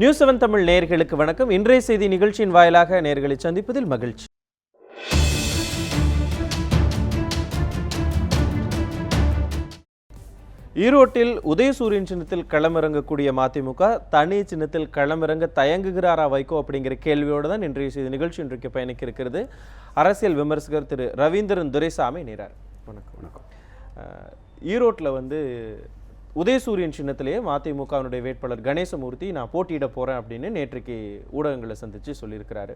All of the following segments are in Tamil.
நியூஸ் செவன் தமிழ் நேயர்களுக்கு வணக்கம். இன்றைய செய்தி நிகழ்ச்சியின் வாயிலாக நேயர்களை சந்திப்பதில் மகிழ்ச்சி. ஈரோட்டில் உதயசூரியன் சின்னத்தில் களமிறங்கக்கூடிய மதிமுக தனி சின்னத்தில் களமிறங்க தயங்குகிறாரா வைகோ அப்படிங்கிற கேள்வியோடு தான் இன்றைய செய்தி நிகழ்ச்சி இன்றைக்கு பயணிக்க இருக்கிறது அரசியல் விமர்சகர் திரு ரவீந்திரன் துரைசாமி நேரார். வணக்கம். வணக்கம். ஈரோட்டில் வந்து உதயசூரியன் சின்னத்திலேயே மதிமுகவினுடைய வேட்பாளர் கணேசமூர்த்தி நான் போட்டியிட போறேன் அப்படின்னு நேற்றைக்கு ஊடகங்களை சந்திச்சு சொல்லியிருக்கிறாரு.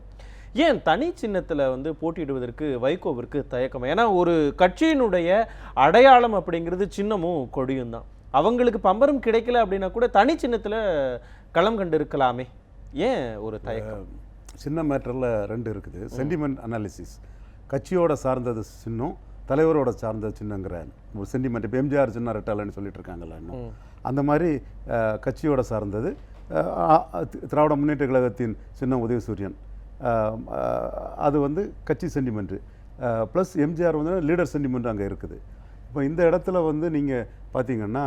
ஏன் தனி சின்னத்துல வந்து போட்டியிடுவதற்கு வைகோவிற்கு தயக்கம்? ஏன்னா ஒரு கட்சியினுடைய அடையாளம் அப்படிங்கிறது சின்னமும் கொடியும் தான். அவங்களுக்கு பம்பரம் கிடைக்கல அப்படின்னா கூட தனி சின்னத்துல களம் கண்டு இருக்கலாமே ஏன் ஒரு தயக்கம்? சின்ன மேட்டரில் ரெண்டு இருக்குது. சென்டிமெண்ட் அனாலிசிஸ் கட்சியோட சார்ந்தது சின்னம் தலைவரோட சார்ந்த சின்னங்கிற ஒரு சென்டிமெண்ட் இப்போ எம்ஜிஆர் சின்ன ரெட்டாலன்னு சொல்லிட்டு இருக்காங்கல்ல இன்னும். அந்த மாதிரி கட்சியோட சார்ந்தது. திராவிட முன்னேற்ற கழகத்தின் சின்னம் உதயசூரியன். அது வந்து கட்சி சென்டிமெண்ட்டு ப்ளஸ் எம்ஜிஆர் வந்து லீடர் சென்டிமெண்ட் அங்கே இருக்குது. இப்போ இந்த இடத்துல வந்து நீங்கள் பார்த்தீங்கன்னா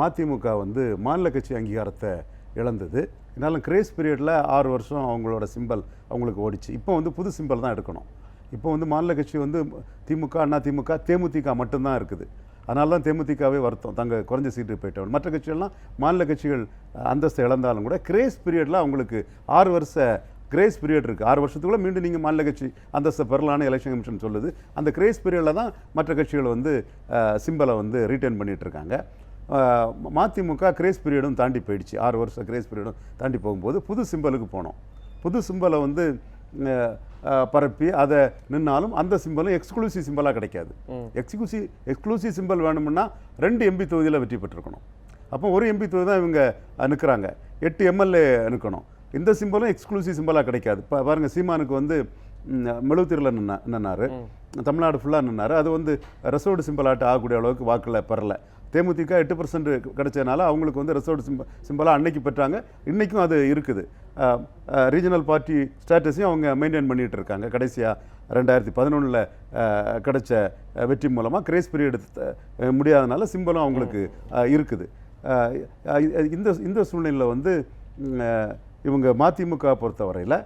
மதிமுக வந்து மாநில கட்சி அங்கீகாரத்தை இழந்தது. இருந்தாலும் கிரேஸ் பீரியடில் ஆறு வருஷம் அவங்களோட சிம்பல் அவங்களுக்கு ஓடிச்சு. இப்போ வந்து புது சிம்பல் தான் எடுக்கணும். இப்போ வந்து மாநில கட்சி வந்து திமுக அண்ணா திமுக தேமுதிக மட்டும்தான் இருக்குது. அதனால தான் தேமுதிகவே வருத்தம். தங்க குறைஞ்ச சீட்டு போயிட்டவங்க மற்ற கட்சிகள்லாம் மாநில கட்சிகள் அந்தஸ்து அந்தஸ்தை இழந்தாலும் கூட கிரேஸ் பீரியடில் அவங்களுக்கு ஆறு வருஷ கிரேஸ் பீரியட் இருக்குது ஆறு வருஷத்துக்குள்ள மீண்டும் நீங்கள் மாநில கட்சி அந்தஸ்தை பெறலான்னு எலெக்ஷன் கமிஷன் சொல்லுது. அந்த கிரேஸ் பீரியடில் தான் மற்ற கட்சிகள் வந்து சிம்பலை வந்து ரீட்டைன் பண்ணிகிட்ருக்காங்க மதிமுக கிரேஸ் பீரியடும் தாண்டி போயிடுச்சு. ஆறு வருஷம் கிரேஸ் பீரியடும் தாண்டி போகும்போது புது சிம்பலுக்கு போனோம். புது சிம்பலை வந்து பரப்பி அதை நின்னாலும் அந்த சிம்பலும் எக்ஸ்க்ளூசிவ் சிம்பலாக கிடைக்காது. எக்ஸ்க்ளூசிவ் எக்ஸ்க்ளூசிவ் சிம்பல் வேணும்னா ரெண்டு எம்பி தொகுதியில் வெற்றி பெற்றிருக்கணும். அப்போ ஒரு எம்பி தொகுதி தான் இவங்க நிற்கிறாங்க எட்டு எம்எல்ஏ நிற்கணும் இந்த சிம்பலும் எக்ஸ்க்ளூசிவ் சிம்பலாக கிடைக்காது. இப்போ பாருங்கள் சீமானுக்கு வந்து மெழுகுத்திரில் நின்னா நின்னாரு. தமிழ்நாடு ஃபுல்லாக நின்னாரு. அது வந்து ரெசோர்டு சிம்பலாட்டு ஆகக்கூடிய அளவுக்கு வாக்கில் பெறல. தேமுதிக எட்டு பர்சன்ட் கிடைச்சதுனால அவங்களுக்கு வந்து ரெசோர்டு சிம்ப சிம்பலாக அன்னைக்கு பெற்றாங்க. இன்றைக்கும் அது இருக்குது. ரீஜனல் பார்ட்டி ஸ்டேட்டஸையும் அவங்க மெயின்டைன் பண்ணிட்டு இருக்காங்க. கடைசியாக ரெண்டாயிரத்தி பதினொன்றில் கிடைச்ச வெற்றி மூலமாக கிரேஸ் பீரியட் முடியாதனால சிம்பலும் அவங்களுக்கு இருக்குது. இந்த இந்த சூழ்நிலையில் வந்து இவங்க மதிமுக பொறுத்தவரையில்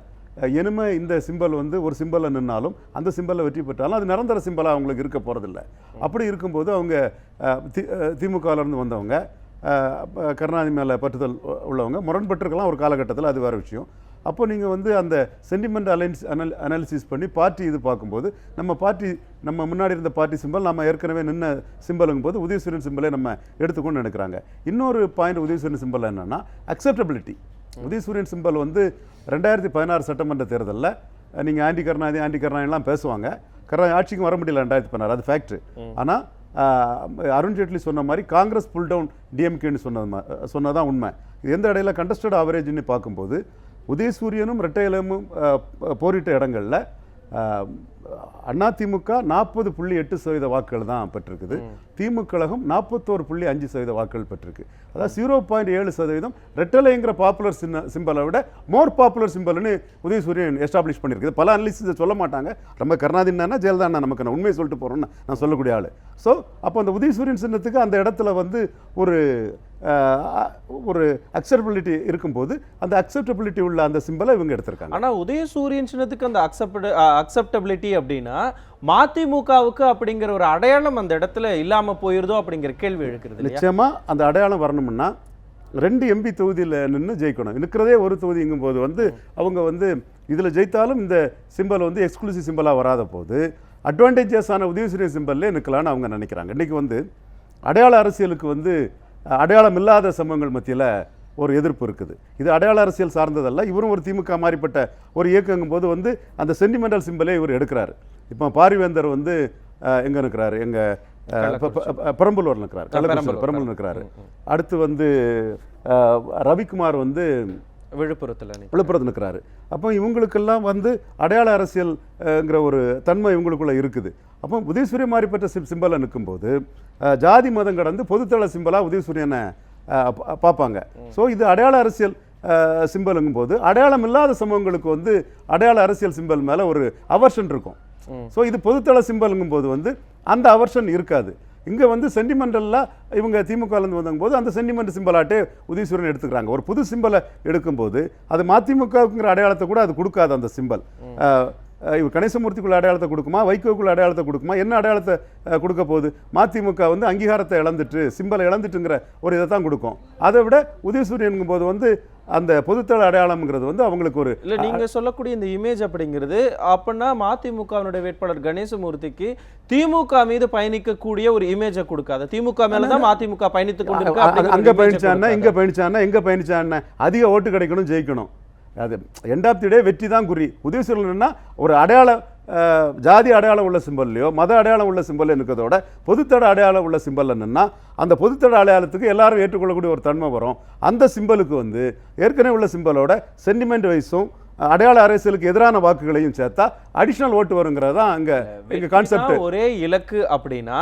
இனிமே இந்த சிம்பல் வந்து ஒரு சிம்பலில் நின்னாலும் அந்த சிம்பலில் வெற்றி பெற்றாலும் அது நிரந்தர சிம்பலாக அவங்களுக்கு இருக்க போகிறதில்ல அப்படி இருக்கும்போது அவங்க தி- திமுகவிலேருந்து வந்தவங்க கருணாநிதி மேலே பற்றுதல் உள்ளவங்க முரண்பட்டிருக்கலாம் ஒரு காலகட்டத்தில் அது வேறு விஷயம். அப்போ நீங்கள் வந்து அந்த சென்டிமெண்ட் அலைன்ஸ் அனல் அனாலிசிஸ் பண்ணி பார்ட்டி இது பார்க்கும்போது நம்ம பார்ட்டி நம்ம முன்னாடி இருந்த பார்ட்டி சிம்பல் நம்ம ஏற்கனவே நின்ன சிம்பலுங்கும் போது உதயசூரியன் சிம்பலே நம்ம எடுத்துக்கொண்டு நினைக்கிறாங்க. இன்னொரு பாயிண்ட் உதயசூரியன் சிம்பல் என்னென்னா அக்செப்டபிலிட்டி உதயசூரியன் சிம்பல் வந்து ரெண்டாயிரத்தி பதினாறு சட்டமன்ற தேர்தலில் நீங்கள் ஆண்டி கருணாநிதி ஆண்டி கருணாநிதிலாம் பேசுவாங்க. கருணாநிதி ஆட்சிக்கு வர முடியல ரெண்டாயிரத்தி பதினாறு அது ஃபேக்ட்ரி ஆனால் அருண் ஜேட்லி சொன்ன மாதிரி காங்கிரஸ் புல் டவுன் டிஎம்கேன்னு சொன்னது மா- சொன்னதான் உண்மை. இது எந்த இடையில கண்டஸ்டட் ஆவரேஜ்னு பார்க்கும்போது உதயசூரியனும் ரெட்டையலமும் போரிட்ட இடங்களில் அதிமுக நாற்பது புள்ளி எட்டு சதவீத வாக்குகள் தான் பெற்றிருக்குது. திமுக கழகம் நாற்பத்தோரு புள்ளி அஞ்சு சதவீத வாக்குகள் பெற்றிருக்கு. அதாவது ஜீரோ பாயிண்ட் ஏழு சதவீதம் ரெட்டலைங்கிற பாப்புலர் சின்ன சிம்பலை விட மோர் பாப்புலர் சிம்பல்னு உதயசூரியன் எஸ்டாப்ளிஷ் பண்ணியிருக்குது. பல அனலிசிஸ் சொல்ல மாட்டாங்க. நம்ம கருணாதினா ஜெயலலிதா அண்ணா நமக்கு நான் உண்மையை சொல்லிட்டு போகிறோன்னு நான் சொல்லக்கூடிய ஆள். ஸோ அப்போ அந்த உதயசூரியன் சின்னத்துக்கு அந்த இடத்துல வந்து ஒரு ஒரு அக்செப்டபிலிட்டி இருக்கும்போது அந்த அக்செப்டபிலிட்டி உள்ள அந்த சிம்பலை இவங்க எடுத்திருக்காங்க. ஆனா உதயசூரியன் சின்னத்துக்கு அந்த அக்செப்ட் அக்செப்டபிலிட்டி அப்படின்னா மதிமுகவுக்கு அப்படிங்கிற ஒரு அடையாளம் அந்த இடத்துல இல்லாம போயிருதோ அப்படிங்கிற கேள்வி எழுக்கிறது இல்லையா? நிச்சயமா அந்த அடையாளம் வரணும்னா ரெண்டு எம்பி தொகுதியில் நின்று ஜெயிக்கணும். இருக்கிறதே ஒரு தொகுதிங்கும் போது வந்து அவங்க வந்து இதில் ஜெயித்தாலும் இந்த சிம்பல் வந்து எக்ஸ்க்ளூசிவ் சிம்பலாக வராத போது அட்வான்டேஜஸான உதயசூரியன் சிம்பல்லே நிற்கலான்னு அவங்க நினைக்கிறாங்க. இன்றைக்கி வந்து அடையாள அரசியலுக்கு வந்து அடையாளம் இல்லாத சமூகங்கள் மத்தியில் ஒரு எதிர்ப்பு இருக்குது. இது அடையாள அரசியல் சார்ந்ததல்ல. இவரும் ஒரு திமுக மாறிப்பட்ட ஒரு இயக்கங்கும் போது வந்து அந்த சென்டிமெண்டல் சிம்பலே இவர் எடுக்கிறாரு. இப்போ பாரிவேந்தர் வந்து எங்க இருக்கிறாரு எங்க அஹ், ப- ப- ப- பெரம்பலூர்ல இருக்கிறார் பெரம்பலூர் இருக்கிறாரு அடுத்து வந்து ரவிக்குமார் வந்து விழுப்புரத்துல விழுப்புரத்தில் இருக்கிறாரு அப்போ இவங்களுக்கெல்லாம் வந்து அடையாள அரசியல்ங்கிற ஒரு தன்மை இவங்களுக்குள்ள இருக்குது. அப்போ உதயசூரியன் மாறி பெற்ற சிம் சிம்பலை நிற்கும்போது ஜாதி மதம் கடந்து பொதுத்தள சிம்பலாக உதயசூரியனை பார்ப்பாங்க. ஸோ இது அடையாள அரசியல் சிம்பலுங்கும் போது அடையாளம் இல்லாத சமூகங்களுக்கு வந்து அடையாள அரசியல் சிம்பல் மேலே ஒரு அவர்ஷன் இருக்கும். ஸோ இது பொதுத்தள சிம்பலுங்கும் போது வந்து அந்த அவர்ஷன் இருக்காது. இங்கே வந்து சென்டிமெண்டலில் இவங்க திமுகலேருந்து வந்தபோது அந்த சென்டிமெண்ட் சிம்பலாட்டே உதயசூரன் எடுத்துக்கிறாங்க. ஒரு புது சிம்பலை எடுக்கும்போது அது மதிமுகங்கிற அடையாளத்தை கூட அது கொடுக்காது அந்த சிம்பல் இவர் கணேசமூர்த்திக்குள்ள அடையாளத்தை கொடுக்குமா? வைகோக்குள்ள அடையாளத்தை கொடுக்குமா? என்ன அடையாளத்தை கொடுக்க போகுது? மதிமுக வந்து அங்கீகாரத்தை இழந்துட்டு சிம்பலை இழந்துட்டுங்கிற ஒரு இதை தான் கொடுக்கும். அதை விட உதயசூரியனுங்கும் போது வந்து அந்த பொதுத்தள அடையாளம்ங்கிறது வந்து அவங்களுக்கு ஒரு இல்ல நீங்க சொல்லக்கூடிய இந்த இமேஜ் அப்படிங்கிறது அப்பனா மதிமுகவினுடைய வேட்பாளர் கணேசமூர்த்திக்கு திமுக மீது பயணிக்கக்கூடிய ஒரு இமேஜை கொடுக்காது. திமுக மேலதான் மதிமுக பயணித்துக் கொண்டிருக்கு அ- அப்படிங்கிற அங்க ஒரு பயணிச்சான்னா. இங்க பயணிச்சான்னா எங்க பயணிச்சான்னா அதிக ஓட்டு கிடைக்கணும் ஜெயிக்கணும். அது எண்ட் ஆஃப் தி டே வெற்றி தான் குறி உதயசூரன்னா ஒரு அடையாள அஹ், ஜாதி அடையாளம் உள்ள சிம்பல்லையோ மத அடையாளம் உள்ள சிம்பல் இருக்கிறதோட பொதுத்தட அடையாளம் உள்ள சிம்பல் என்னென்னா அந்த பொதுத்தட அடையாளத்துக்கு எல்லாரும் ஏற்றுக்கொள்ளக்கூடிய ஒரு தன்மை வரும். அந்த சிம்பலுக்கு வந்து ஏற்கனவே உள்ள சிம்பலோட சென்டிமெண்ட் வைஸும் அடையாள அரசியலுக்கு எதிரான வாக்குகளையும் சேர்த்தா அடிஷனல் ஓட்டு வருங்கிறது தான் அங்க எங்க கான்செப்ட் ஒரே இலக்கு அப்படின்னா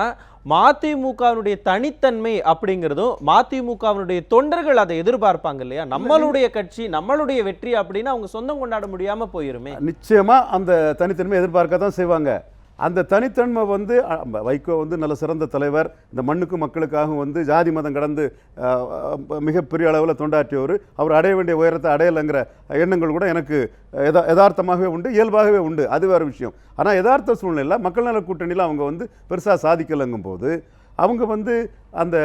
மதிமுகவினுடைய தனித்தன்மை அப்படிங்கிறதும் மதிமுகவினுடைய தொண்டர்கள் அதை எதிர்பார்ப்பாங்க இல்லையா? நம்மளுடைய கட்சி நம்மளுடைய வெற்றி அப்படின்னு அவங்க சொந்தம் கொண்டாட முடியாம போயிருமே. நிச்சயமா அந்த தனித்தன்மை எதிர்பார்க்க தான் செய்வாங்க. அந்த தனித்தன்மை வந்து வைகோ வந்து நல்ல சிறந்த தலைவர். இந்த மண்ணுக்கும் மக்களுக்காகவும் வந்து ஜாதி மதம் கடந்து மிகப்பெரிய அளவில் தொண்டாற்றியவர். அவர் அடைய வேண்டிய உயரத்தை அடையலைங்கிற எண்ணங்கள் கூட எனக்கு எதா யதார்த்தமாகவே உண்டு இயல்பாகவே உண்டு. அது வேறு விஷயம். ஆனால் யதார்த்த சூழ்நிலையில் மக்கள் நல கூட்டணியில் அவங்க வந்து பெருசாக சாதிக்கலைங்கும் போது அவங்க வந்து அந்த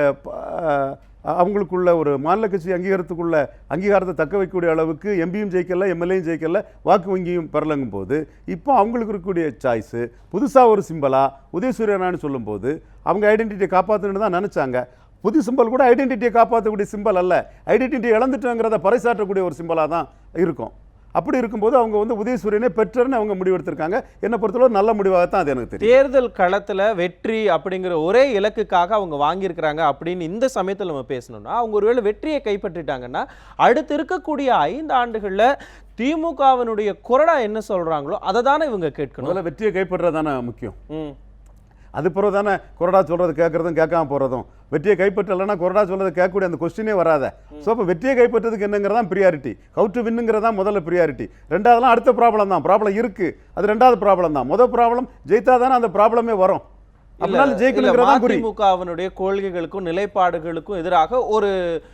அவங்களுக்குள்ள ஒரு மாநில கட்சி அங்கீகாரத்துக்குள்ள அங்கீகாரத்தை தக்க வைக்கக்கூடிய அளவுக்கு எம்பியும் ஜெயிக்கல எம்எல்ஏயும் ஜெயிக்கல வாக்கு வங்கியும் பெறலங்கும் போது இப்போ அவங்களுக்கு இருக்கக்கூடிய சாய்ஸு புதுசாக ஒரு சிம்பலா உதயசூரியனான்னு சொல்லும்போது அவங்க ஐடென்டிட்டியை காப்பாற்றணுன்னு தான் நினச்சாங்க. புது சிம்பல் கூட ஐடென்டிட்டியை காப்பாற்றக்கூடிய சிம்பல் அல்ல. ஐடென்டிட்டியை இழந்துட்டோங்கிறத பறைசாற்றக்கூடிய ஒரு சிம்பலாக தான் இருக்கும். அப்படி இருக்கும்போது அவங்க வந்து உதயசூரியனே பெற்றர்னு அவங்க முடிவெடுத்திருக்காங்க. என்னை பொறுத்தளவு நல்ல முடிவாகத்தான் அது எனக்கு தெரியும் தேர்தல் களத்துல வெற்றி அப்படிங்கிற ஒரே இலக்குக்காக அவங்க வாங்கியிருக்கிறாங்க அப்படின்னு இந்த சமயத்துல நம்ம பேசணும்னா அவங்க ஒருவேளை வெற்றியை கைப்பற்றிட்டாங்கன்னா அடுத்து இருக்கக்கூடிய ஐந்து ஆண்டுகள்ல திமுகவினுடைய கொறடா என்ன சொல்றாங்களோ அதை தானே இவங்க கேட்கணும். முதல்ல வெற்றியை கைப்பற்றுறது தானே முக்கியம். அது பிறகு தானே கொரடா சொல்கிறது கேட்குறதும் கேட்காம போகிறதும் வெற்றியை கைப்பற்றலைன்னா கொரடா சொல்கிறது கேட்கக்கூடிய அந்த கொஸ்டினே வராத. ஸோ இப்போ வெற்றியை கைப்பற்றதுக்கு என்னங்கிறதா ப்ரியாரிட்டி ஹவு டு வின்னுங்கிறதா முதல்ல ப்ரியாரிட்டி ரெண்டாவதுலாம் அடுத்த ப்ராப்ளம் தான். ப்ராப்ளம் இருக்குது அது ரெண்டாவது ப்ராப்ளம் தான். முதல் ப்ராப்ளம் ஜெயித்தா தானே அந்த ப்ராப்ளமே வரும். மதிமுகவினுடைய கொள்கைகளுக்கும் நிலைப்பாடுகளுக்கும் எதிராக ஒரு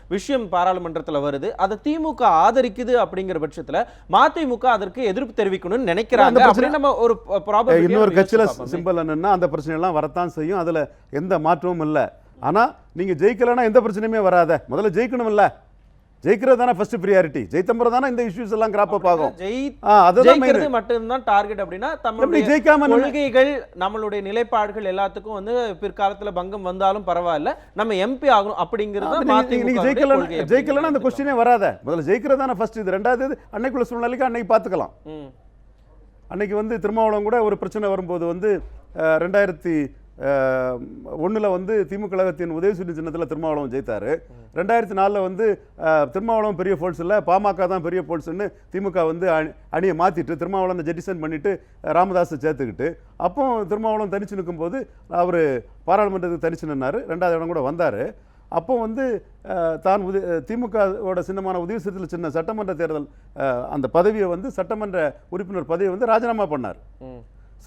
விஷயம் பாராளுமன்றத்துல வருது. அதை திமுக ஆதரிக்குது அப்படிங்கிற பட்சத்துல மதிமுக அதற்கு எதிர்ப்பு தெரிவிக்கணும்னு நினைக்கிறாங்க அப்படின்னு நம்ம ஒரு probability இன்னொரு கட்சியில். சிம்பிள் என்னன்னா அந்த பிரச்சனை எல்லாம் வரத்தான் செய்யும். அதுல எந்த மாற்றமும் இல்லை. ஆனா நீங்க ஜெயிக்கலைன்னா எந்த பிரச்சனையுமே வராத. முதல்ல ஜெயிக்கணும் இல்ல ஜெயிக்கிறது தானே ஃபர்ஸ்ட் ப்ரியாரிட்டி ஜெயித்தம்பரம் தானே இந்த இஷ்யூஸ் எல்லாம் கிராப் அப் ஆகும். ஜெயிக்கிறது மட்டும்தான் டார்கெட் அப்படின்னா தமிழுடைய ஜெயிக்காம கொள்கைகள் நம்மளுடைய நிலைப்பாடுகள் எல்லாத்துக்கும் வந்து பிற்காலத்துல பங்கம் வந்தாலும் பரவாயில்ல. நம்ம எம்பி ஆகணும் அப்படிங்கிறது நீங்க- ஜெயிக்கல ஜெயிக்கலன்னா அந்த கொஸ்டினே வராத. முதல்ல ஜெயிக்கிறது தானே ஃபர்ஸ்ட் இது. ரெண்டாவது அன்னைக்குள்ள சூழ்நிலைக்கு அன்னைக்கு பார்த்துக்கலாம். அன்னைக்கு வந்து திருமாவளவன் கூட ஒரு பிரச்சனை வரும்போது வந்து ரெண்டாயிரத்தி ஒன்றில் வந்து திமுக கழகத்தின் உதயசூரிய சின்னத்தில் திருமாவளவன் ஜெயித்தார். ரெண்டாயிரத்தி நாலில் வந்து திருமாவளவன் பெரிய ஃபோல்ஸில் இல்லை பாமக தான் பெரிய ஃபோல்ஸ்னு திமுக வந்து அணி- அணியை மாற்றிட்டு திருமாவளவன் ஜெட்டிசன் பண்ணிவிட்டு ராமதாஸை சேர்த்துக்கிட்டு. அப்போ திருமாவளவன் தனிச்சு நிற்கும்போது அவர் பாராளுமன்றத்துக்கு தனிச்சு நின்னார். ரெண்டாவது இடம் கூட வந்தார். அப்போ வந்து தான் உத திமுகவோட சின்னமான உதவி உதயசூரியத்தில் சின்ன சட்டமன்ற தேர்தல் அந்த பதவியை வந்து சட்டமன்ற உறுப்பினர் பதவியை வந்து ராஜினாமா பண்ணார்.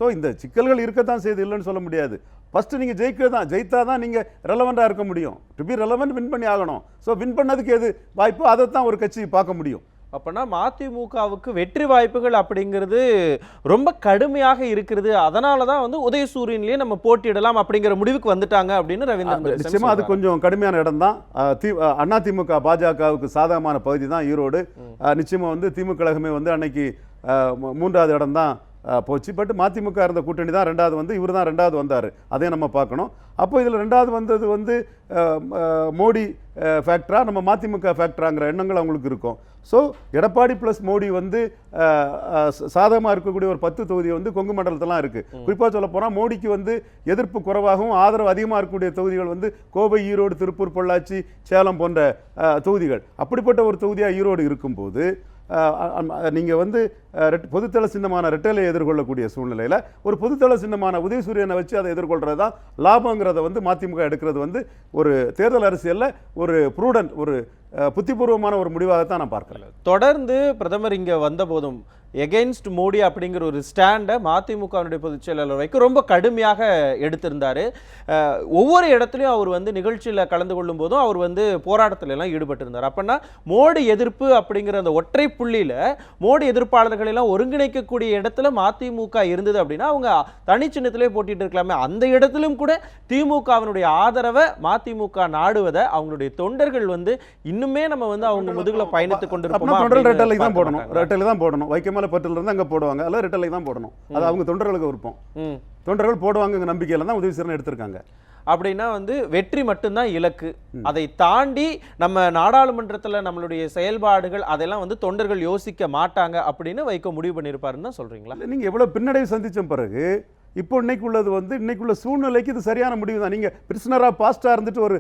ஸோ இந்த சிக்கல்கள் இருக்கத்தான் செய்து இல்லைன்னு சொல்ல முடியாது. ஃபஸ்ட்டு நீங்கள் ஜெயிக்க தான் ஜெயித்தா தான் நீங்கள் ரெலவெண்ட்டாக இருக்க முடியும். டு பி ரெலவெண்ட் வின் பண்ணி ஆகணும். ஸோ வின் பண்ணதுக்கு எது வாய்ப்போ? அதை தான் ஒரு கட்சி பார்க்க முடியும். அப்பனா மதிமுகவுக்கு வெற்றி வாய்ப்புகள் அப்படிங்கிறது ரொம்ப கடுமையாக இருக்கிறது. அதனால தான் வந்து உதயசூரியன்லயே நம்ம போட்டியிடலாம் அப்படிங்கிற முடிவுக்கு வந்துட்டாங்க அப்படின்னு ரவீந்திரன் துரைசாமி நிச்சயமா அது. கொஞ்சம் கடுமையான இடம் தான் அண்ணா திமுக பாஜகவுக்கு சாதகமான பகுதி தான் ஈரோடு அஹ், நிச்சயமா வந்து திமுக கழகமே வந்து அன்னைக்கு மூன்றாவது இடம் தான் போச்சு. பட் மதிமுக இருந்த கூட்டணி தான் ரெண்டாவது வந்து இவர் தான் ரெண்டாவது வந்தார். அதையும் நம்ம பார்க்கணும். அப்போ இதில் ரெண்டாவது வந்தது வந்து மோடி ஃபேக்டரா நம்ம மதிமுக ஃபேக்டராங்கிற எண்ணங்கள் அவங்களுக்கு இருக்கும். ஸோ எடப்பாடி ப்ளஸ் மோடி வந்து சாதகமாக இருக்கக்கூடிய ஒரு பத்து தொகுதி வந்து கொங்கு மண்டலத்தெல்லாம் இருக்குது குறிப்பாக சொல்ல போனால் மோடிக்கு வந்து எதிர்ப்பு குறைவாகவும் ஆதரவு அதிகமாக இருக்கக்கூடிய தொகுதிகள் வந்து கோவை ஈரோடு திருப்பூர் பொள்ளாச்சி சேலம் போன்ற தொகுதிகள். அப்படிப்பட்ட ஒரு தொகுதியாக ஈரோடு இருக்கும்போது நீங்கள் வந்து பொதுத்தள சின்னமான ரெட்டலை எதிர்கொள்ளக்கூடிய சூழ்நிலையில் ஒரு பொதுத்தள சின்னமான உதயசூரியனை வச்சு அதை எதிர்கொள்கிறது தான் லாபங்கிறத வந்து மதிமுக எடுக்கிறது வந்து ஒரு தேர்தல் அரசியலில் ஒரு ப்ரூடன்ட் ஒரு புத்திபூர்வமான ஒரு முடிவாகத்தான் நான் பார்க்கல தொடர்ந்து பிரதமர் இங்கே வந்த போதும் எகெயின்ஸ்ட் மோடி அப்படிங்கிற ஒரு ஸ்டாண்டை மதிமுகவினுடைய பொதுச் செயலாளர் வைக்க ரொம்ப கடுமையாக எடுத்திருந்தாரு. ஒவ்வொரு இடத்துலையும் அவர் வந்து நிகழ்ச்சியில் கலந்து கொள்ளும் போதும் அவர் வந்து போராட்டத்துல எல்லாம் ஈடுபட்டிருந்தார். அப்படின்னா மோடி எதிர்ப்பு அப்படிங்கிற அந்த ஒற்றை புள்ளியில மோடி எதிர்ப்பாளர்கள் எல்லாம் ஒருங்கிணைக்கக்கூடிய இடத்துல மதிமுக இருந்தது அப்படின்னா அவங்க தனி சின்னத்திலே போட்டிட்டு இருக்கலாமே. அந்த இடத்திலும் கூட திமுகவினுடைய ஆதரவை மதிமுக நாடுவதை அவங்களுடைய தொண்டர்கள் வந்து இன்னுமே நம்ம வந்து அவங்க முதுகுல பயணித்துக் தொண்டர்கள் ரெட்டலை தான் போடணும்? ரெட்டலை தான் போடணும். வைக்கமேல பட்டில் இருந்து அங்கே போடுவாங்க. அல்ல ரெட்டலை தான் போடணும். அது அவங்க தொண்டர்களுக்கு விருப்பம். தொண்டர்கள் போடுவாங்க நம்பிக்கையில தான் உதவி செய்யணும் எடுத்திருக்காங்க. அப்படின்னா வந்து வெற்றி மட்டும்தான் இலக்கு. அதை தாண்டி நம்ம நாடாளுமன்றத்தில் நம்மளுடைய செயல்பாடுகள் அதெல்லாம் வந்து தொண்டர்கள் யோசிக்க மாட்டாங்க அப்படின்னு வைக்க முடிவு பண்ணியிருப்பாருன்னு தான் சொல்கிறீங்களா நீங்கள் எவ்வளோ பின்னடைவு சந்திச்ச பிறகு இப்போ இன்னைக்கு உள்ளது வந்து இன்னைக்குள்ள சூழ்நிலைக்கு இது சரியான முடிவு தான். நீங்கள் பிரிசனராக பாஸ்டாக இருந்துட்டு ஒரு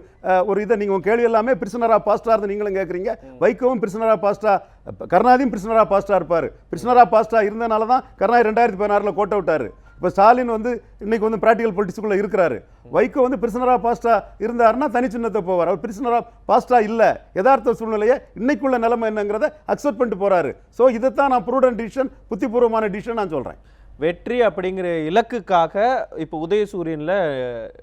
ஒரு இதை நீங்கள் உங்கள் கேள்வி எல்லாமே பிரிசனராக பாஸ்டாக இருந்து நீங்களும் கேட்குறீங்க வைக்கவும் பிரிசனராக பாஸ்டாக கருணாதியும் பிரிசனராக பாஸ்டாக இருப்பார். பிரிசனராக பாஸ்டாக இருந்தனால தான் கருணாதி ரெண்டாயிரத்தி பதினாறுல கோட்டை விட்டார். இப்போ ஸ்டாலின் வந்து இன்னைக்கு வந்து ப்ராக்டிக்கல் பொலிட்டிக்ஸ்குள்ள இருக்கிறாரு. வைகோ வந்து பிரிசனராக பாஸ்டா இருந்தாருன்னா தனி சின்னத்தை போவார். அவர் பிரிசனராக பாஸ்டா இல்லை. யதார்த்த சூழ்நிலையை இன்னைக்குள்ள நிலைமை என்னங்கிறத அக்செப்ட் பண்ணிட்டு போறாரு. ஸோ இதைத்தான் நான் ப்ரூடன்ட் டிசிஷன் புத்திபூர்வமான டிசிஷன் நான் சொல்கிறேன் வெற்றி அப்படிங்கிற இலக்குக்காக இப்போ உதயசூரியனில்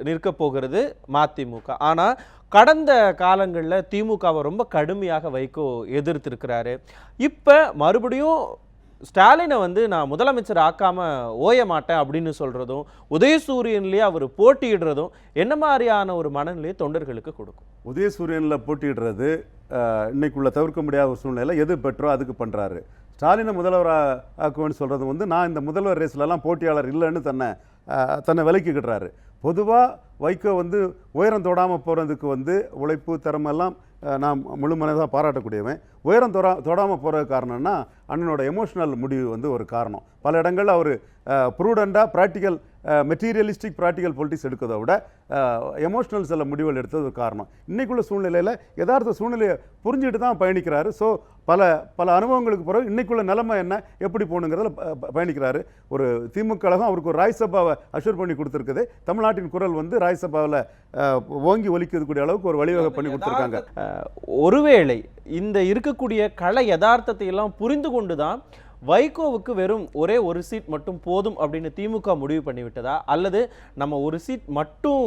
நிற்க போகிறது மதிமுக. ஆனால் கடந்த காலங்களில் திமுகவை ரொம்ப கடுமையாக வைகோ எதிர்த்திருக்கிறாரு. இப்போ மறுபடியும் ஸ்டாலினை வந்து நான் முதலமைச்சர் ஆக்காம ஓய மாட்டேன் அப்படின்னு சொல்றதும் உதயசூரியன்லேயே அவர் போட்டியிடுறதும் என்ன மாதிரியான ஒரு மனநிலையை தொண்டர்களுக்கு கொடுக்கும்? உதயசூரியனில் போட்டியிடுறது இன்னைக்குள்ள தவிர்க்க முடியாத ஒரு சூழ்நிலை எது பெற்றோ அதுக்கு பண்ணுறாரு ஸ்டாலினை முதல்வராக ஆ- ஆக்குவேன்னு சொல்கிறது வந்து நான் இந்த முதல்வர் ரேஸ்லலாம் போட்டியாளர் இல்லைன்னு தன்னை தன்னை விலக்கிக்கிடுறாரு. பொதுவாக வைகோ வந்து உயரம் தொடாமல் போகிறதுக்கு வந்து உழைப்பு திறமெல்லாம் நான் முழு மனதாக பாராட்டக்கூடியவன். உயரம் தொடா தொடாமல் போகிறதுக்கு காரணம்னா அண்ணனோட எமோஷனல் முடிவு வந்து ஒரு காரணம். பல இடங்கள்ல அவர் ப்ரூடண்டாக ப்ராக்டிக்கல் மெட்டீரியலிஸ்டிக் ப்ராக்டிக்கல் பொலிட்டிக்ஸ் எடுக்கிறத விட எமோஷனல் சில முடிவுகள் எடுத்தது ஒரு காரணம். இன்னைக்குள்ள சூழ்நிலையில் யதார்த்த சூழ்நிலையை புரிஞ்சுட்டு தான் பயணிக்கிறாரு. ஸோ பல பல அனுபவங்களுக்கு பிறகு இன்னைக்குள்ள நிலைமை என்ன? எப்படி போகணுங்கிறதுல பயணிக்கிறாரு. ஒரு திமுக கழகம் அவருக்கு ஒரு ராஜ்சபாவை அஷூர் பண்ணி கொடுத்துருக்குது. தமிழ்நாட்டின் குரல் வந்து ராஜ்சபாவில் ஓங்கி ஒலிக்கக்கூடிய அளவுக்கு ஒரு வழிவகை பண்ணி கொடுத்துருக்காங்க. ஒருவேளை இந்த இருக்கக்கூடிய கலை யதார்த்தத்தை எல்லாம் புரிந்து கொண்டு தான் வைகோவுக்கு வெறும் ஒரே ஒரு சீட் மட்டும் போதும் அப்படின்னு திமுக முடிவு பண்ணிவிட்டதா? அல்லது நம்ம ஒரு சீட் மட்டும்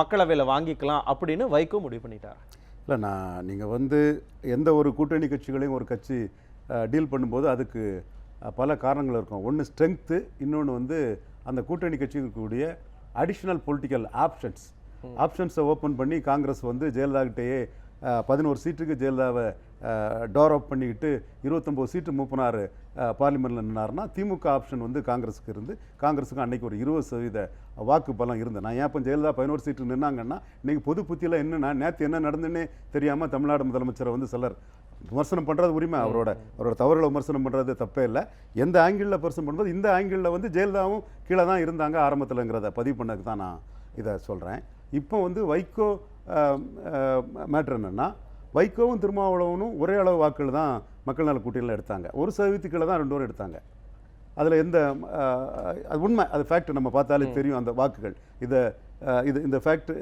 மக்களவையில் வாங்கிக்கலாம் அப்படின்னு வைகோ முடிவு பண்ணிட்டாரா? இல்லை நான் நீங்கள் வந்து எந்த ஒரு கூட்டணி கட்சிகளையும் ஒரு கட்சி டீல் பண்ணும்போது அதுக்கு பல காரணங்கள் இருக்கும். ஒன்று ஸ்ட்ரென்த்து இன்னொன்று வந்து அந்த கூட்டணி கட்சிக்கு கூடிய அடிஷ்னல் பொலிட்டிக்கல் ஆப்ஷன்ஸ் ஆப்ஷன்ஸை ஓப்பன் பண்ணி காங்கிரஸ் வந்து ஜெயலலிதாகிட்டேயே பதினோரு சீட்டுக்கு ஜெயலலிதாவை டோர் அப் பண்ணிக்கிட்டு இருபத்தொம்போது சீட்டு மூப்பினார் பார்லிமெண்ட்டில் நின்னார்னா திமுக ஆப்ஷன் வந்து காங்கிரஸுக்கு இருந்து காங்கிரஸுக்கு அன்றைக்கி ஒரு இருபது சதவீத வாக்கு பலம் இருந்தது. நான் ஏன் இப்போ ஜெயலலிதா பதினோரு சீட்டு நின்னாங்கன்னா இன்றைக்கி பொது புத்தியில் என்னென்னா நேற்று என்ன நடந்துன்னே தெரியாமல் தமிழ்நாடு முதலமைச்சரை வந்து சிலர் விமர்சனம் பண்ணுறது உரிமை. அவரோட அவரோட தவறுகளை விமர்சனம் பண்ணுறது தப்பே இல்லை. எந்த ஆங்கிளில் பர்சன் பண்ணும்போது இந்த ஆங்கிளில் வந்து ஜெயலலிதாவும் கீழே தான் இருந்தாங்க ஆரம்பத்தில்ங்கிறத பதிவு பண்ணதுக்கு தான் நான் இதை சொல்கிறேன் இப்போ வந்து வைகோ மேட்ரு என்னென்னா வைகோவும் திருமாவளவனும் ஒரே அளவு வாக்குகள் தான் மக்கள் நல கூட்டணியில் எடுத்தாங்க. ஒரு சதவீதத்துக்கு கீழே தான் ரெண்டு பேரும் எடுத்தாங்க. அதில் எந்த அது உண்மை அது ஃபேக்ட் நம்ம பார்த்தாலே தெரியும் அந்த வாக்குகள். இதை இது இந்த ஃபேக்ட்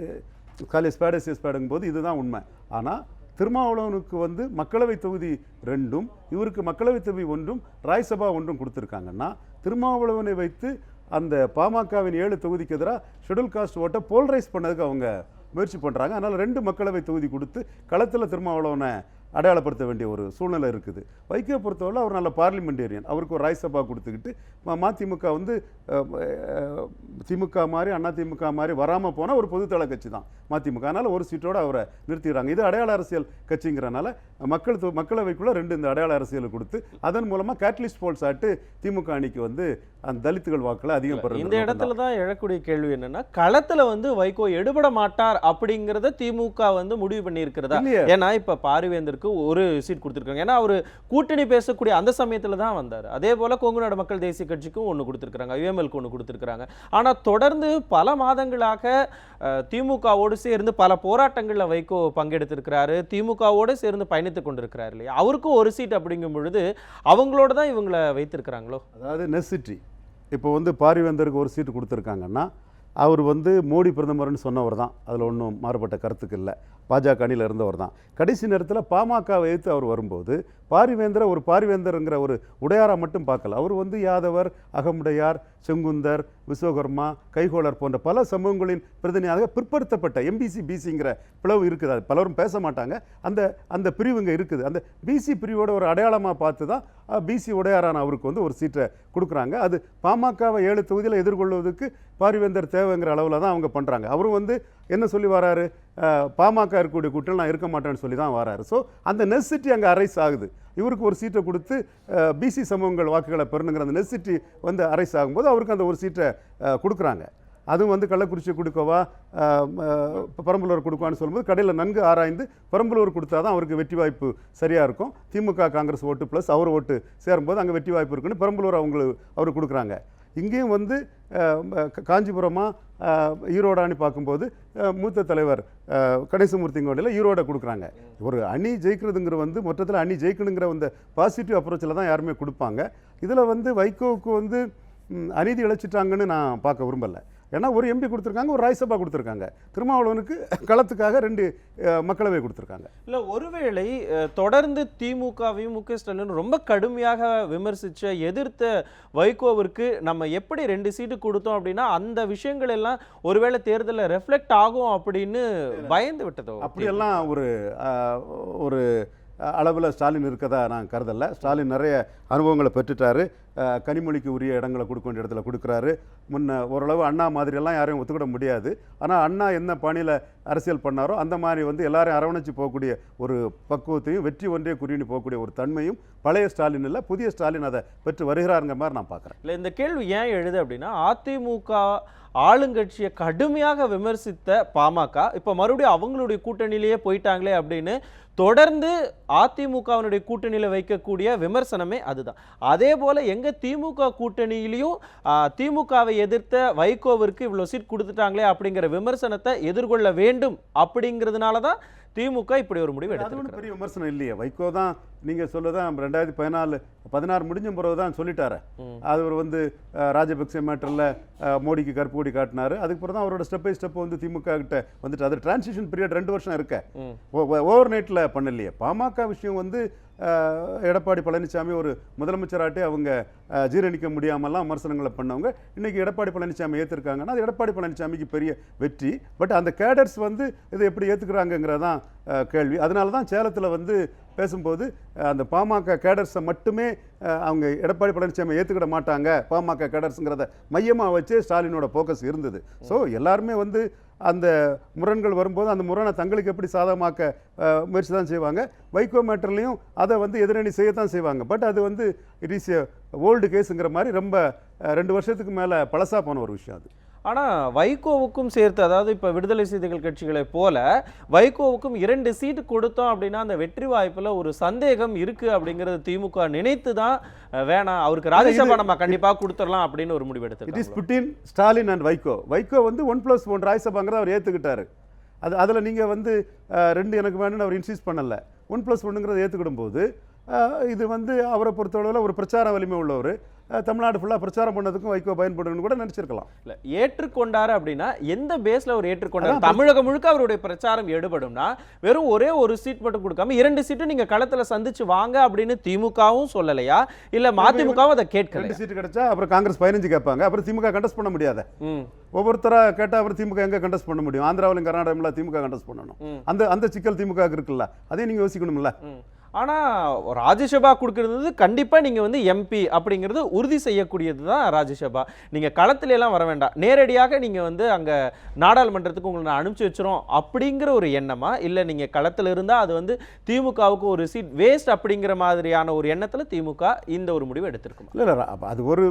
காலேஜ் ஸ்பேடஸ் ஸ்பேடுங்கும் போது இதுதான் உண்மை. ஆனால் திருமாவளவனுக்கு வந்து மக்களவை தொகுதி ரெண்டும் இவருக்கு மக்களவை தொகுதி ஒன்றும் ராய்சபா ஒன்றும் கொடுத்துருக்காங்கன்னா திருமாவளவனை வைத்து அந்த பாமகவின் ஏழு தொகுதிக்கு எதிராக ஷெட்யூல் காஸ்ட் ஓட்டை போல்ரைஸ் பண்ணதுக்கு அவங்க முயற்சி பண்ணுறாங்க அதனால் ரெண்டு மக்களவை தொகுதி கொடுத்து களத்தில் திருமாவளவனை அடையாளப்படுத்த வேண்டிய ஒரு சூழ்நிலை இருக்குது. வைகோ பொறுத்தவரை அவர் நல்ல பார்லிமெண்டேரியன். அவருக்கு ஒரு ராஜ்சபா கொடுத்துக்கிட்டு மதிமுக வந்து திமுக மாதிரி அண்ணா திமுக மாதிரி வராமல் போனால் ஒரு பொதுத்தள கட்சி தான். மதிமுக அதனால் ஒரு சீட்டோட அவரை நிறுத்திடுறாங்க. இது அடையாள அரசியல் கட்சிங்கிறனால மக்கள் மக்களவைக்குள்ள ரெண்டு இந்த அடையாள அரசியலை கொடுத்து அதன் மூலமாக கேட்டலிஸ்ட் போல்ஸ் ஆட்டு திமுக அணிக்கு வந்து அந்த தலித்துகள் வாக்களை அதிகம் பெறுறது இந்த. இடத்துல தான் எழக்கூடிய கேள்வி என்னன்னா களத்துல வந்து வைகோ எடுபட மாட்டார் அப்படிங்கறத திமுக வந்து முடிவு பண்ணியிருக்கிறதா. ஏன்னா இப்ப பாரிவேந்தருக்கு ஒரு சீட் கொடுத்துருக்காங்க. ஏன்னா அவர் கூட்டணி பேசக்கூடிய அந்த சமயத்தில் தான் வந்தார். அதே போல் கொங்கு நாடு மக்கள் தேசிய கட்சிக்கும் ஒன்று கொடுத்துருக்குறாங்க யுஎம்எல்க்கு ஒன்று கொடுத்துருக்குறாங்க. ஆனால் தொடர்ந்து பல மாதங்களாக திமுகவோடு சேர்ந்து பல போராட்டங்களில் வைகோ பங்கெடுத்திருக்கிறாரு. திமுகவோடு சேர்ந்து பயணித்துக் கொண்டிருக்கிறார் இல்லையா? அவருக்கும் ஒரு சீட் அப்படிங்கும் பொழுது அவங்களோட தான் இவங்களை வைத்திருக்கிறாங்களோ? அதாவது நெசிட்டி இப்போ வந்து பாரிவேந்தருக்கு ஒரு சீட்டு கொடுத்துருக்காங்கன்னா அவர் வந்து மோடி பிரதமர்னு சொன்னவர் தான் அதில் ஒன்றும் மாறுபட்ட கருத்துக்கு இல்லை. பாஜக அணியில் இருந்தவர் தான். கடைசி நேரத்தில் பாமகவை எதிர்த்து அவர் வரும்போது பாரிவேந்தர் ஒரு பாரிவேந்தருங்கிற ஒரு உடையாரா மட்டும் பார்க்கல. அவர் வந்து யாதவர் அகமுடையார் செங்குந்தர் விஸ்வகர்மா கைகோளர் போன்ற பல சமூகங்களின் பிரதிநிதியாக பிற்படுத்தப்பட்ட எம்பிசி பிசிங்கிற பிளவு இருக்குது. அது பலரும் பேச மாட்டாங்க. அந்த அந்த பிரிவு இங்கே இருக்குது. அந்த பிசி பிரிவோட ஒரு அடையாளமாக பார்த்து தான் பிசி உடையாரான அவருக்கு வந்து ஒரு சீட்டை கொடுக்குறாங்க. அது பாமகவை ஏழு தொகுதியில் எதிர்கொள்வதற்கு பாரிவேந்தர் தேவைங்கிற அளவில் தான் அவங்க பண்ணுறாங்க அவரும் வந்து என்ன சொல்லி வராரு? பாமக இருக்கக்கூடிய கூட்டில் நான் இருக்க மாட்டேன்னு சொல்லி தான் வராரு. ஸோ அந்த நெசிட்டி அங்கே அரைஸ் ஆகுது. இவருக்கு ஒரு சீட்டை கொடுத்து பிசி சமூகங்கள் வாக்குகளை பெறணுங்கிற அந்த நெசிட்டி வந்து அரைஸ் ஆகும்போது அவருக்கு அந்த ஒரு சீட்டை கொடுக்குறாங்க. அதுவும் வந்து கள்ளக்குறிச்சி கொடுக்கவா பெரம்பலூர் கொடுக்குவான்னு சொல்லும்போது கடையில் நன்கு ஆராய்ந்து பெரம்பலூர் கொடுத்தா தான் அவருக்கு வெற்றி வாய்ப்பு சரியாக இருக்கும். திமுக காங்கிரஸ் ஓட்டு ப்ளஸ் அவர் ஓட்டு சேரும்போது அங்கே வெற்றி வாய்ப்பு இருக்குன்னு பெரம்பலூர் அவங்களுக்கு அவர் கொடுக்குறாங்க. இங்கேயும் வந்து காஞ்சிபுரமாக ஈரோடான்னு பார்க்கும்போது மூத்த தலைவர் அஹ், கணேசமூர்த்திங்கோடையில் ஈரோடை கொடுக்குறாங்க. ஒரு அணி ஜெயிக்கிறதுங்கிற வந்து மொத்தத்தில் அணி ஜெயிக்கணுங்கிற அந்த பாசிட்டிவ் அப்ரோச்சில் தான் யாருமே கொடுப்பாங்க. இதில் வந்து வைகோவுக்கு வந்து அநீதி இழைச்சிட்டாங்கன்னு நான் பார்க்க விரும்பலை. ஏன்னா ஒரு எம்பி கொடுத்துருக்காங்க ஒரு ராஜ்சபா கொடுத்துருக்காங்க. திருமாவளவனுக்கு களத்துக்காக ரெண்டு மக்களவை கொடுத்துருக்காங்க. இல்ல ஒருவேளை தொடர்ந்து திமுகவையும் மு க ஸ்டாலின் ரொம்ப கடுமையாக விமர்சிச்ச எதிர்த்த வைகோவிற்கு நம்ம எப்படி ரெண்டு சீட்டு கொடுத்தோம் அப்படின்னா அந்த விஷயங்கள் எல்லாம் ஒருவேளை தேர்தலில் ரெஃப்ளெக்ட் ஆகும் அப்படின்னு பயந்து விட்டதோ? அப்படியெல்லாம் ஒரு ஒரு அளவில் ஸ்டாலின் இருக்கதா நான் கருதலை. ஸ்டாலின் நிறைய அனுபவங்களை பெற்றுட்டாரு. கனிமொழிக்கு உரிய இடங்களை கொடுக்க வேண்டிய இடத்துல கொடுக்குறாரு. முன்ன ஓரளவு அண்ணா மாதிரியெல்லாம் யாரையும் ஒத்துக்கிட முடியாது. ஆனால் அண்ணா என்ன பணியில் அரசியல் பண்ணாரோ அந்த மாதிரி வந்து எல்லாரையும் அரவணைச்சு போகக்கூடிய ஒரு பக்குவத்தையும் வெற்றி ஒன்றே குறின்னு போகக்கூடிய ஒரு தன்மையும் பழைய ஸ்டாலின் இல்லை புதிய ஸ்டாலின் அதை பெற்று வருகிறாருங்கிற மாதிரி நான் பார்க்குறேன். இல்லை இந்த கேள்வி ஏன் எழுது அப்படின்னா அதிமுக ஆளுங்கட்சியை கடுமையாக விமர்சித்த பாமக இப்போ மறுபடியும் அவங்களுடைய கூட்டணியிலேயே போயிட்டாங்களே அப்படின்னு தொடர்ந்து அதிமுகவினுடைய கூட்டணியில் வைக்கக்கூடிய விமர்சனமே அதுதான். அதே போல் போல எங்க திமுக கூட்டணியிலையும் திமுகவை எதிர்த்த வைகோவிற்கு இவ்வளோ சீட் கொடுத்துட்டாங்களே அப்படிங்கிற விமர்சனத்தை எதிர்கொள்ள வேண்டும் அப்படிங்கிறதுனால தான் திமுக இப்படி ஒரு முடிவு எடுத்திருக்கிறது. பெரிய விமர்சனம் இல்லையே. வைகோ தான் நீங்கள் சொல்லதான் ரெண்டாயிரத்தி பதினாலு பதினாறு முடிஞ்ச பிறகு தான் சொல்லிட்டாரு. அது அவர் வந்து ராஜபக்சே மேட்டரில் மோடிக்கு கருப்பு கொடி காட்டினாரு. அதுக்கு பிறகு தான் அவரோட ஸ்டெப் பை ஸ்டெப் வந்து திமுக கிட்ட வந்துட்டு அது டிரான்சிஷன் பீரியட் ரெண்டு வருஷம் இருக்க. ஓவர் நைட்டில் பண்ணலையே. பாமக விஷயம் வந்து எடப்பாடி பழனிசாமி ஒரு முதலமைச்சராட்டே அவங்க ஜீரணிக்க முடியாமலாம் விமர்சனங்களை பண்ணவங்க. இன்னைக்கு எடப்பாடி பழனிசாமி ஏற்றிருக்காங்கன்னா அது எடப்பாடி பழனிசாமிக்கு பெரிய வெற்றி. பட் அந்த கேடர்ஸ் வந்து இதை எப்படி ஏற்றுக்கிறாங்கங்கிறதான் கேள்வி. அதனால தான் சேலத்தில் வந்து பேசும்போது அந்த பாமக கேடர்ஸை மட்டுமே அவங்க எடப்பாடி பழனிசாமி ஏற்றுக்கிட மாட்டாங்க. பாமக கேடர்ஸுங்கிறத மையமாக வச்சு ஸ்டாலினோட ஃபோக்கஸ் இருந்தது. ஸோ எல்லாருமே வந்து அந்த முரண்கள் வரும்போது அந்த முரணை தங்களுக்கு எப்படி சாதகமாக்க முயற்சி தான் செய்வாங்க. வைகோ மேட்டர்லேயும் அதை வந்து எதிரணி செய்யத்தான் செய்வாங்க. பட் அது வந்து இட் இஸ் எ ஓல்டு கேஸுங்கிற மாதிரி ரொம்ப ரெண்டு வருஷத்துக்கு மேலே பழசா போன ஒரு விஷயம் அது. ஆனா வைகோவுக்கும் சேர்த்து அதாவது இப்ப விடுதலை சிறுத்தைகள் கட்சிகளை போல வைகோவுக்கும் இரண்டு சீட்டு கொடுத்தோம் அப்படின்னா அந்த வெற்றி வாய்ப்புல ஒரு சந்தேகம் இருக்கு அப்படிங்கறது திமுக நினைத்து தான் வேணாம் அவருக்கு ராஜ்யசபா நம்ம கண்டிப்பா கொடுத்துடலாம் அப்படின்னு ஒரு முடிவு it is between Stalin and Vaiko Vaiko வந்து ஒன் ப்ளஸ் ஒன் ராஜ்சபாங்கிறத அவர் ஏற்றுக்கிட்டாரு அது அதில் நீங்கள் வந்து ரெண்டு எனக்கு வேணும்னு அவர் இன்சிஸ்ட் பண்ணல. ஒன் ப்ளஸ் ஒன்றுங்கிறத ஏற்றுக்கிடும் போது இது வந்து அவரை பொறுத்தளவில் ஒரு பிரச்சார வலிமை உள்ளவர். தமிழ்நாடு ஃபுல்லாக பிரச்சாரம் பண்ணதுக்கும் வைகோ பயன்படுன்னு கூட நினச்சிருக்கலாம். இல்ல ஏற்றுக்கொண்டாரு அப்படின்னா எந்த பேஸ்ல அவர் ஏற்றுக்கொண்டாரு? தமிழகம் முழுக்க அவருடைய பிரச்சாரம் எடுபடும்னா வெறும் ஒரே ஒரு சீட் மட்டும் கொடுக்காம இரண்டு சீட்டும் நீங்க களத்துல சந்திச்சு வாங்க அப்படின்னு திமுகவும் சொல்லலையா? இல்ல மதிமுகவும் அதை கேட்கல ரெண்டு சீட்டு கிடைச்சா அப்புறம் காங்கிரஸ் பதினஞ்சு கேட்பாங்க. அப்புறம் திமுக கண்டஸ்ட் பண்ண முடியாத. ம். ஒவ்வொருத்தரா கேட்டால் அப்புறம் திமுக எங்கே கண்டஸ்ட் பண்ண முடியும்? ஆந்திராவிலும் கர்நாடகம்ல திமுக கண்டஸ்ட் பண்ணணும். அந்த அந்த சிக்கல் திமுக இருக்குல்ல. அதையும் நீங்கள் யோசிக்கணும்ல. ஆனால் ராஜ்யசபா கொடுக்கறது கண்டிப்பாக நீங்கள் வந்து எம்பி அப்படிங்கிறது உறுதி செய்யக்கூடியது தான் ராஜ்யசபா. நீங்கள் களத்துல எல்லாம் வர வேண்டாம். நேரடியாக நீங்கள் வந்து அங்கே நாடாளுமன்றத்துக்கு உங்களை நான் அனுப்பிச்சு வச்சிரும் அப்படிங்கிற ஒரு எண்ணமா இல்லை நீங்கள் களத்தில் இருந்தால் அது வந்து திமுகவுக்கு ஒரு சீட் வேஸ்ட் அப்படிங்கிற மாதிரியான ஒரு எண்ணத்தில் திமுக இந்த ஒரு முடிவு எடுத்திருக்கும்? இல்லை அது ஒரு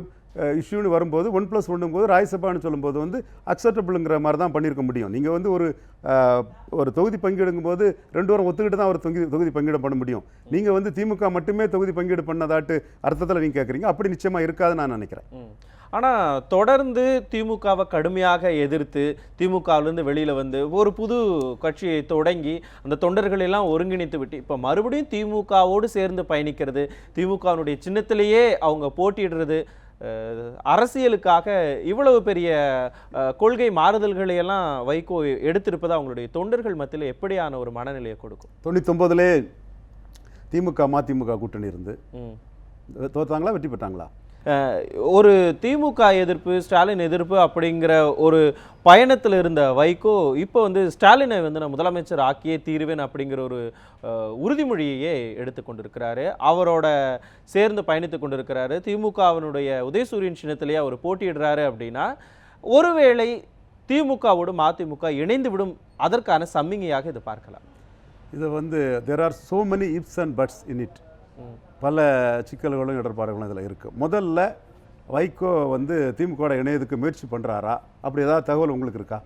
இஷ்யூன்னு வரும்போது ஒன் ப்ளஸ் ஒன்றும்போது ராஜ்யசபான்னு சொல்லும்போது வந்து அக்செப்டபிளுங்கிற மாதிரி தான் பண்ணியிருக்க முடியும். நீங்கள் வந்து ஒரு ஒரு தொகுதி பங்கீடுங்கும் போது ரெண்டு வாரம் ஒத்துக்கிட்டு தான் ஒரு தொகுதி தொகுதி பங்கீடு பண்ண முடியும். நீங்கள் வந்து திமுக மட்டுமே தொகுதி பங்கீடு பண்ணதாட்டு அர்த்தத்தில் நீங்கள் கேட்குறீங்க அப்படி நிச்சயமாக இருக்காதுன்னு நான் நினைக்கிறேன். ஆனால் ஆனா தொடர்ந்து திமுகவை கடுமையாக எதிர்த்து திமுகவிலேருந்து வெளியில வந்து ஒரு புது கட்சியை தொடங்கி அந்த தொண்டர்களை எல்லாம் ஒருங்கிணைத்து விட்டு இப்போ மறுபடியும் திமுகவோடு சேர்ந்து பயணிக்கிறது திமுகவினுடைய சின்னத்திலேயே அவங்க போட்டியிடுறது அரசியலுக்காக இவ்வளவு பெரிய கொள்கை மாறுதல்களை எல்லாம் வைகோ எடுத்திருப்பது அவங்களுடைய தொண்டர்கள் மத்தியில் எப்படியான ஒரு மனநிலையை கொடுக்கும்? தொண்ணூத்தொம்பதுலே திமுக மதிமுக கூட்டணி இருந்து. தோத்தாங்களா வெற்றி பெற்றாங்களா? ஒரு திமுக எதிர்ப்பு ஸ்டாலின் எதிர்ப்பு அப்படிங்கிற ஒரு பயணத்தில் இருந்த வைகோ இப்போ வந்து ஸ்டாலினை வந்து நான் முதலமைச்சர் ஆக்கியே தீருவேன் அப்படிங்கிற ஒரு உறுதிமொழியையே எடுத்துக்கொண்டிருக்கிறாரு அவரோட சேர்ந்து பயணித்து கொண்டிருக்கிறாரு. திமுகவினுடைய உதயசூரியன் சின்னத்திலேயே அவர் போட்டியிடுறாரு அப்படின்னா ஒருவேளை திமுகவோடு மதிமுக இணைந்து விடும் அதற்கான சம்மிங்கையாக இது பார்க்கலாம். இதை வந்து there are so many ifs and buts in it hmm. பல சிக்கல்களும் இடர்பாடுகளும் இதில் இருக்குது முதல்ல வைகோ வந்து திமுக இணையதுக்கு முயற்சி பண்ணுறாரா அப்படி ஏதாவது தகவல் உங்களுக்கு இருக்கா?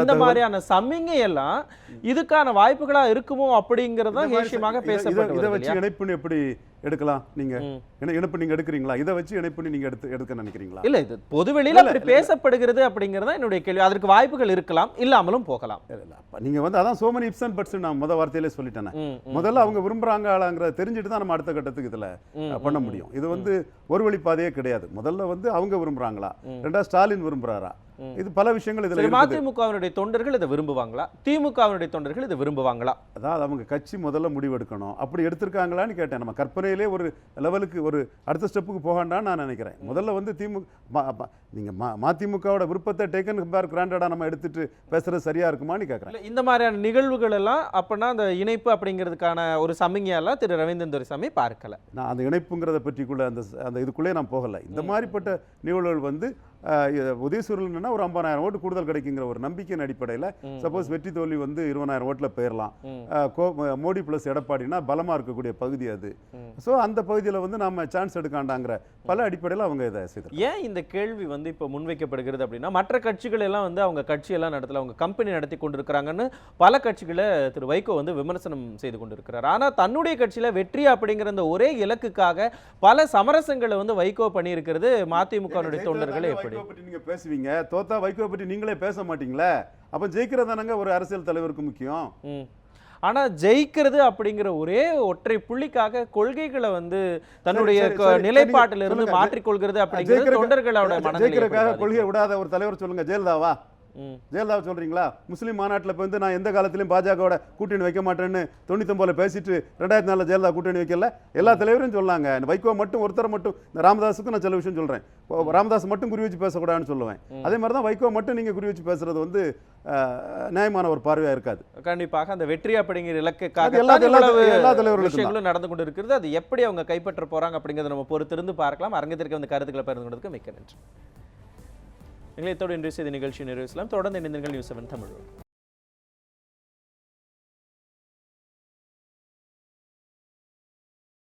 இந்த- மாதிரியான சம்மிங்கை எல்லாம் இதுக்கான வாய்ப்புகளா இருக்குமோ அப்படிங்கறத மாதிரி ஹேஷியமாக இதை- வச்சு? இணைப்புன்னு எப்படி எடுக்கலாம் நீங்க? இணைப்பு நீங்க எடுக்கிறீங்களா? இதை வச்சு இணைப்புன்னு நீங்க எடுத்து எடுக்க நினைக்கிறீங்களா? இல்ல இது பொதுவெளியில இல்ல, அப்படி. பேசப்படுகிறது அப்படிங்கறத என்னுடைய கேள்வி. அதற்கு வாய்ப்புகள் இருக்கலாம் இல்லாமலும் போகலாம். நீங்க வந்து அதான் ifs and buts நான் முத வார்த்தையிலே சொல்லிட்டேனே. முதல்ல அவங்க விரும்புறாங்களாங்கிறத தெரிஞ்சுட்டு தான் நம்ம அடுத்த கட்டத்துக்கு இதுல பண்ண முடியும். இது வந்து ஒரு வழிப்பாதையே கிடையாது. முதல்ல வந்து அவங்க விரும்புறாங்களா? ம். ரெண்டாவது ஸ்டாலின் விரும்புறாரா. இது பல விஷயங்கள் இதுல மதிமுகவினுடைய தொண்டர்கள் இதை விரும்புவாங்களா? திமுகவினுடைய தொண்டர்கள் இதை விரும்புவாங்களா? அதாவது அவங்க கட்சி முதல்ல முடிவெடுக்கணும். அப்படி எடுத்திருக்காங்களான்னு கேட்டேன். நம்ம கற்பனையிலே ஒரு லெவலுக்கு ஒரு அடுத்த ஸ்டெப்புக்கு போகாண்டான்னு நான் நினைக்கிறேன். முதல்ல வந்து திமுக ம- ம- மதிமுகவோட விருப்பத்தை டேக்கன் பார் கிராண்டடா நம்ம எடுத்துட்டு பேசுறது சரியா இருக்குமான்னு கேட்குறேன் இந்த மாதிரியான நிகழ்வுகள் எல்லாம் அப்பனா அந்த இணைப்பு அப்படிங்கிறதுக்கான ஒரு சமிங்கையெல்லாம் திரு ரவீந்திரன் துரைசாமி பார்க்கல. நான் அந்த இணைப்புங்கிறத பற்றிக்குள்ள அந்த அந்த இதுக்குள்ளே நான் போகலை. இந்த மாதிரிப்பட்ட நிகழ்வுகள் வந்து அஹ், இது உதயசூரியல்னா ஒரு ஐம்பதாயிரம் ஓட்டு கூடுதல் கிடைக்குங்கிற ஒரு நம்பிக்கையின் அடிப்படையில் சப்போஸ் வெற்றி தோல்வி வந்து இருபதாயிரம் ஓட்டில் போயிடலாம் மோடி ப்ளஸ் எடப்பாடினா பலமாக இருக்கக்கூடிய பகுதி அது. ஸோ அந்த பகுதியில் வந்து நம்ம சான்ஸ் எடுக்காண்டாங்கிற பல அடிப்படையில் அவங்க இதை செய்தாங்க ஏன் இந்த கேள்வி வந்து இப்போ முன்வைக்கப்படுகிறது அப்படின்னா மற்ற கட்சிகள் எல்லாம் வந்து அவங்க கட்சியெல்லாம் நடத்தல அவங்க கம்பெனி நடத்தி கொண்டிருக்கிறாங்கன்னு பல கட்சிகளை திரு வைகோ வந்து விமர்சனம் செய்து கொண்டிருக்கிறார். ஆனா தன்னுடைய கட்சியில வெற்றி அப்படிங்கிற அந்த ஒரே இலக்குக்காக பல சமரசங்களை வந்து வைகோ பண்ணியிருக்கிறது மதிமுகவினுடைய தொண்டர்களே எப்படி? வைகோ பற்றி நீங்கள் பேசுவீங்க தோத்தா வைகோ பற்றி நீங்களே பேச மாட்டீங்களே அப்போ ஜெயிக்கிறதானங்க ஒரு அரசியல் தலைவருக்கு முக்கியம் ம். ஆனா ஜெயிக்கிறது அப்படிங்கிற ஒரே ஒற்றை புள்ளிக்காக கொள்கைகளை வந்து தன்னுடைய நிலைப்பாட்டிலிருந்து. மாற்றிக்கொள்கிறது அப்படிங்கிறது தொண்டர்களோட எப்படி கொள்கையை விடாத ஒரு தலைவர் சொல்லுங்க ஜெயலலிதாவா. ஜெயலலிதா சொல்றீங்களா? முஸ்லீம் மாநாட்டில் இப்போ வந்து நான் எந்த காலத்திலையும் பாஜகவோட கூட்டணி வைக்க மாட்டேன்னு தொண்ணூத்தொம்பதுல பேசிட்டு ரெண்டாயிரத்தி நாலில் ஜெயலலிதா கூட்டணி வைக்கல. எல்லா தலைவரும் சொன்னாங்க. இந்த வைகோ மட்டும் ஒருத்தர் மட்டும் இந்த ராமதாஸுக்கும் நான் சில விஷயம் சொல்றேன். இப்போ ராமதாஸ் மட்டும் குறி வச்சு பேசக்கூடாதுன்னு சொல்லுவேன். அதே மாதிரி தான் வைகோ மட்டும் நீங்க குறி வச்சு பேசுறது வந்து நியாயமான ஒரு பார்வையா இருக்காது. கண்டிப்பாக அந்த வெற்றி அப்படிங்கிற இலக்குக்காக எல்லா- எல்லா- விஷயங்களும் நடந்து கொண்டு இருக்கிறது அது எப்படி அவங்க கைப்பற்ற போறாங்க அப்படிங்கறத நம்ம பொறுத்திருந்து பார்க்கலாம். அரங்கத்திற்கு வந்து கருத்துக்களை பகிர்ந்து கொண்டதுக்கு மிக்க நன்றி. எங்களை இத்தோடு இன்றைய செய்தி நிகழ்ச்சி நிறைவு செய்யலாம் தொடர்ந்து இணைந்தீர்கள் நியூஸ் செவன் தமிழ்